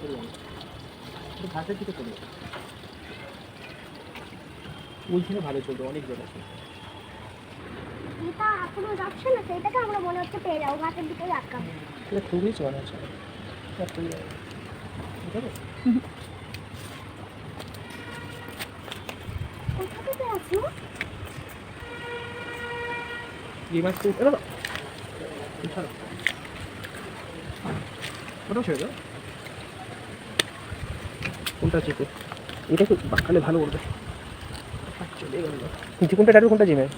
করি আমি একটু ঘাসের দিকে ওই ভালো চলতো অনেক জল আছে এটা এখনও যাচ্ছে না সেটাকে আমরা মনে হচ্ছে পেয়ে যাব দিকে আটকাবো এটা খুবই চল আছে। ঠিক কোথা থেকে আসলো এই মাছ তো ওটাও ছেড়ে দাও কোনটা চেপে এটা খুব বাঁকালে ভালো করবে চলে গেল নিচে কোনটা ডাটু কোনটা জিমে আহ,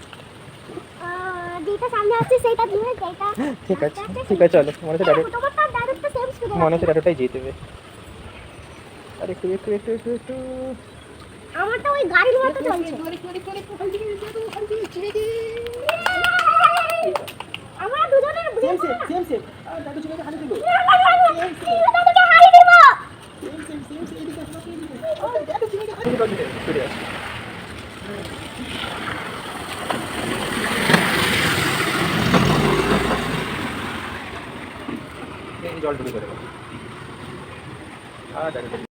যেটা সামনে আসছে সেইটা দিয়ে যেটা ঠিক আছে ঠিক আছে চলো মনে হচ্ছে ডাটু তো ডাইরেক্ট সেম স্পিডে মনে হচ্ছে জিতে দেবে আর একটু একটু একটু একটু একটু আমারটা ওই গাড়ির মতো চলছে আমরা দুজনের সেম সেম সেম সেম আর ডাটু চলে হারিয়ে দিল দুজনকে হারিয়ে দিব সেম সেম সেম সেম এদিকে আসো এদিকে ও ডাটু চলে। হারিয়ে দিল চলে। আসো। জল ঢুকে দেবো আর